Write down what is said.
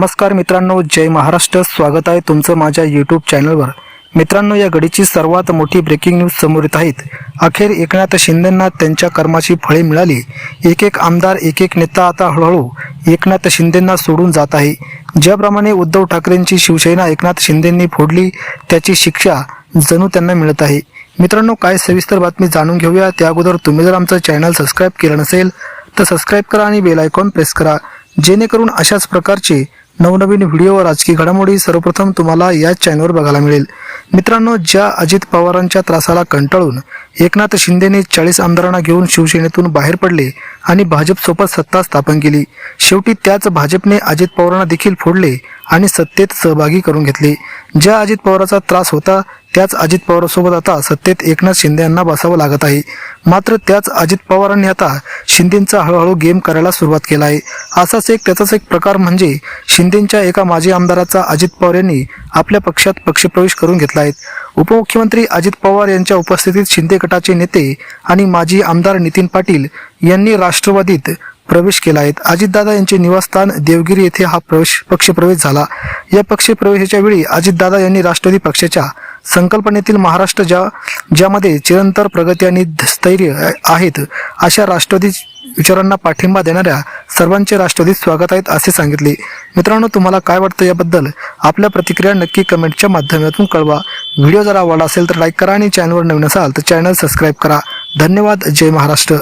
नमस्कार मित्रांनो जय महाराष्ट्र. स्वागत आहे तुमचं माझ्या यूट्यूब चॅनलवर मित्रांनो या घडीची सर्वात मोठी ब्रेकिंग न्यूज समोर येत आहेत. अखेर एकनाथ शिंदेंना त्यांच्या कर्माची फळे मिळाली. एक एक आमदार एक एक नेता आता हळूहळू एकनाथ शिंदेंना सोडून जात आहे. ज्याप्रमाणे उद्धव ठाकरेंची शिवसेना एकनाथ शिंदेंनी फोडली त्याची शिक्षा जणू त्यांना मिळत आहे. मित्रांनो काय सविस्तर बातमी जाणून घेऊया. त्या अगोदर तुम्ही जर आमचं चॅनल सबस्क्राईब केलं नसेल तर सबस्क्राईब करा आणि बेल आयकॉन प्रेस करा. जेणेकरून अशाच प्रकारचे नवनवीन व्हिडिओ व राजकीय घडामोडी सर्वप्रथम तुम्हाला याच चॅनलवर बघायला मिळेल. मित्रांनो ज्या अजित पवारांच्या त्रासाला कंटाळून एकनाथ शिंदेने चाळीस आमदारांना घेऊन शिवसेनेतून बाहेर पडले आणि भाजपसोबत सत्ता स्थापन केली. शेवटी त्याच भाजपने अजित पवारांना देखील फोडले आणि सत्तेत सहभागी करून घेतले. ज्या अजित पवाराचा त्रास होता त्याच अजित पवारांसोबत आता सत्तेत एकनाथ शिंदे यांना बसावं लागत आहे. मात्र त्याच अजित पवारांनी आता शिंदेंचा हळूहळू गेम करायला सुरुवात केला आहे असाच एक त्याचाच एक प्रकार म्हणजे शिंदेंच्या एका माजी आमदाराचा अजित पवार यांनी आपल्या पक्षात पक्षप्रवेश करून घेतला आहे उपमुख्यमंत्री अजित पवार यांच्या उपस्थितीत शिंदे गटाचे नेते आणि माजी आमदार नितीन पाटील यांनी राष्ट्रवादीत प्रवेश केला आहे अजितदादा यांचे निवासस्थान देवगिरी येथे हा प्रवेश पक्षप्रवेश झाला. या पक्षप्रवेशाच्या वेळी अजितदादा यांनी राष्ट्रवादी पक्षाच्या संकल्पनेतील महाराष्ट्र ज्या ज्यामध्ये चिरंतर प्रगती आणि स्थैर्य आहेत अशा राष्ट्रवादी विचारांना पाठिंबा देणाऱ्या सर्वांचे राष्ट्रवादीत स्वागत आहेत असे सांगितले. मित्रांनो तुम्हाला काय वाटतं याबद्दल? आपल्या प्रतिक्रिया नक्की कमेंटच्या माध्यमातून कळवा. व्हिडिओ जर आवडला असेल तर लाईक करा आणि चॅनलवर नवीन असाल तर चॅनल सबस्क्राईब करा. धन्यवाद. जय महाराष्ट्र.